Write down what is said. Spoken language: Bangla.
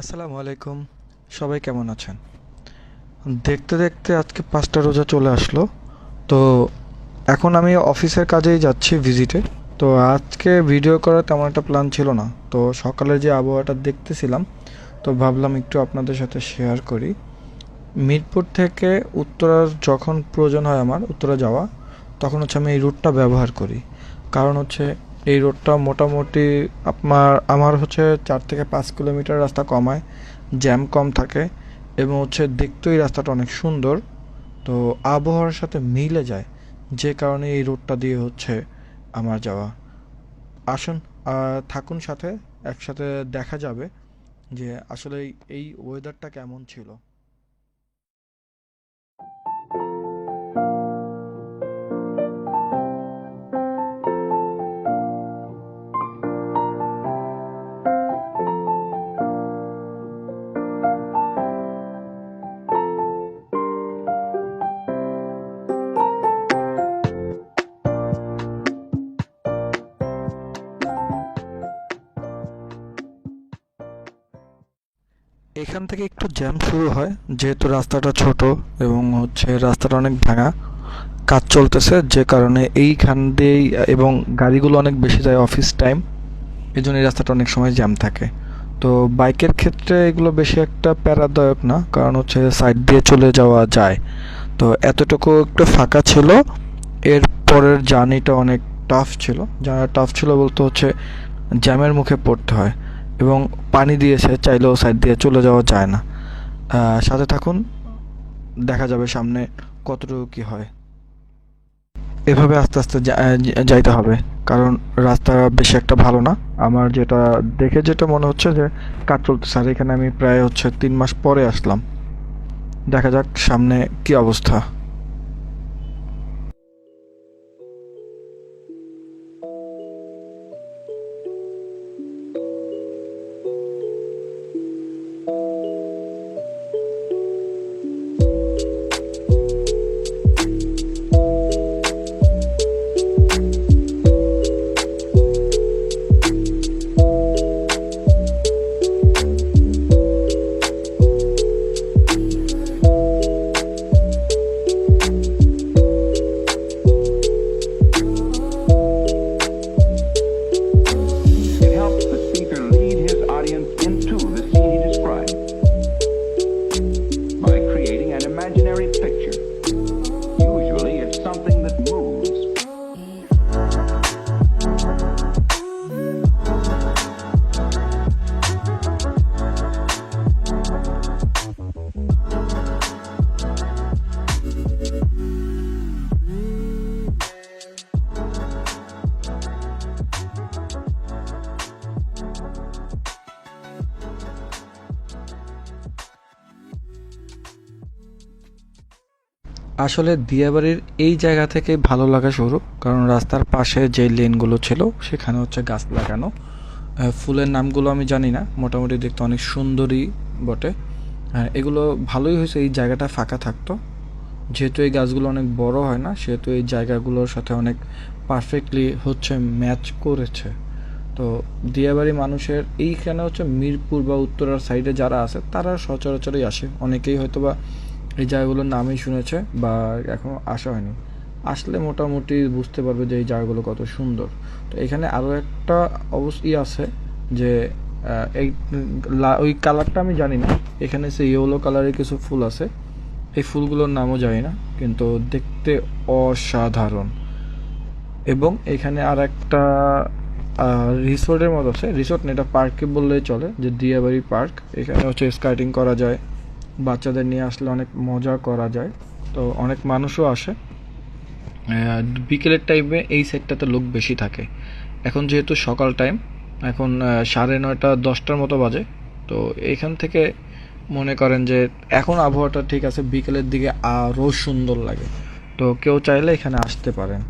আসসালামু আলাইকুম। সবাই কেমন আছেন? দেখতে দেখতে আজকে পাঁচটা রোজা চলে আসলো। তো এখন আমি অফিসের কাজেই যাচ্ছি ভিজিটে। তো আজকে ভিডিও করার তেমন একটা প্ল্যান ছিল না। তো সকালে যে আবহাওয়াটা দেখতেছিলাম, তো ভাবলাম একটু আপনাদের সাথে শেয়ার করি। মিরপুর থেকে উত্তরার যখন প্রয়োজন হয় আমার, উত্তরা যাওয়া, তখন হচ্ছে আমি এই রুটটা ব্যবহার করি। কারণ হচ্ছে এই রোডটা মোটামুটি আপনার, আমার হচ্ছে চার থেকে পাঁচ কিলোমিটার রাস্তা কমায়, জ্যাম কম থাকে এবং হচ্ছে দেখতেই রাস্তাটা অনেক সুন্দর। তো আবহাওয়ার সাথে মিলে যায়, যে কারণে এই রোডটা দিয়ে হচ্ছে আমার যাওয়া। আসুন থাকুন সাথে, একসাথে দেখা যাবে যে আসলে এই- এই ওয়েদারটা কেমন ছিল। এখান থেকে একটু জ্যাম শুরু হয়, যেহেতু রাস্তাটা ছোট এবং হচ্ছে রাস্তাটা অনেক ভাঙা, কাজ চলতেছে, যে কারণে এইখান দিয়েই, এবং গাড়িগুলো অনেক বেশি যায় অফিস টাইম এই জন্য এই রাস্তাটা অনেক সময় জ্যাম থাকে। তো বাইকের ক্ষেত্রে এগুলো বেশি একটা প্যারাদায়ক না, কারণ হচ্ছে সাইড দিয়ে চলে যাওয়া যায়। তো এতটুকু একটু ফাঁকা ছিল, এর পরের জার্নিটা অনেক টাফ ছিল। যা টাফ ছিল বলতে হচ্ছে জ্যামের মুখে পড়তে হয়। এবং পানি দিয়ে সে চাইলেও সাইড দিয়ে চলে যাওয়া যায় না। সাথে থাকুন, দেখা যাবে সামনে কতটুকু কি হয়। এভাবে আস্তে আস্তে যাইতে হবে, কারণ রাস্তা বেশি একটা ভালো না। আমার যেটা দেখে যেটা মনে হচ্ছে যে, কাজ চলতেছে। আর এখানে আমি প্রায় হচ্ছে তিন মাস পরে আসলাম। দেখা যাক সামনে কি অবস্থা। আসলে দিয়াবাড়ির এই জায়গা থেকে ভালো লাগা শুরু, কারণ রাস্তার পাশে যে লেনগুলো ছিল, সেখানে হচ্ছে গাছ লাগানো। ফুলের নামগুলো আমি জানি না, মোটামুটি দেখতে অনেক সুন্দরই বটে। হ্যাঁ এগুলো ভালোই হয়েছে, এই জায়গাটা ফাঁকা থাকতো। যেহেতু এই গাছগুলো অনেক বড় হয় না, সেহেতু এই জায়গাগুলোর সাথে অনেক পারফেক্টলি হচ্ছে ম্যাচ করেছে। তো দিয়াবাড়ি মানুষের, এইখানে হচ্ছে মিরপুর বা উত্তরার সাইডে যারা আছে, তারা সচরাচরই আসে। অনেকেই হয়তো বা এই জায়গাগুলোর নামই শুনেছে বা এখনও আসা হয়নি। আসলে মোটামুটি বুঝতে পারবে যে এই জায়গাগুলো কত সুন্দর। তো এখানে আরও একটা অবশ্যই আছে যে এই ওই কালারটা আমি জানি না। এখানে সে ইয়েলো কালারের কিছু ফুল আছে। এই ফুলগুলোর নামও জানি না, কিন্তু দেখতে অসাধারণ। এবং এখানে আর একটা রিসোর্টের মতো আছে। রিসোর্ট না, এটা পার্কে বললেই চলে, যে দিয়াবাড়ি পার্ক। এখানে হচ্ছে স্কাইটিং করা যায়। বাচ্চাদের নিয়ে আসলে অনেক মজা করা যায়। তো অনেক মানুষও আসে। বিকেলের টাইমে এই সেটটাতে লোক বেশি থাকে। এখন যেহেতু সকাল টাইম এখন সাড়ে নয়টা, দশটার মতো বাজে। তো এখান থেকে মনে করেন যে এখন আবহাওয়াটা ঠিক আছে, বিকেলের দিকে আরও সুন্দর লাগে। তো কেউ চাইলে এখানে আসতে পারেন।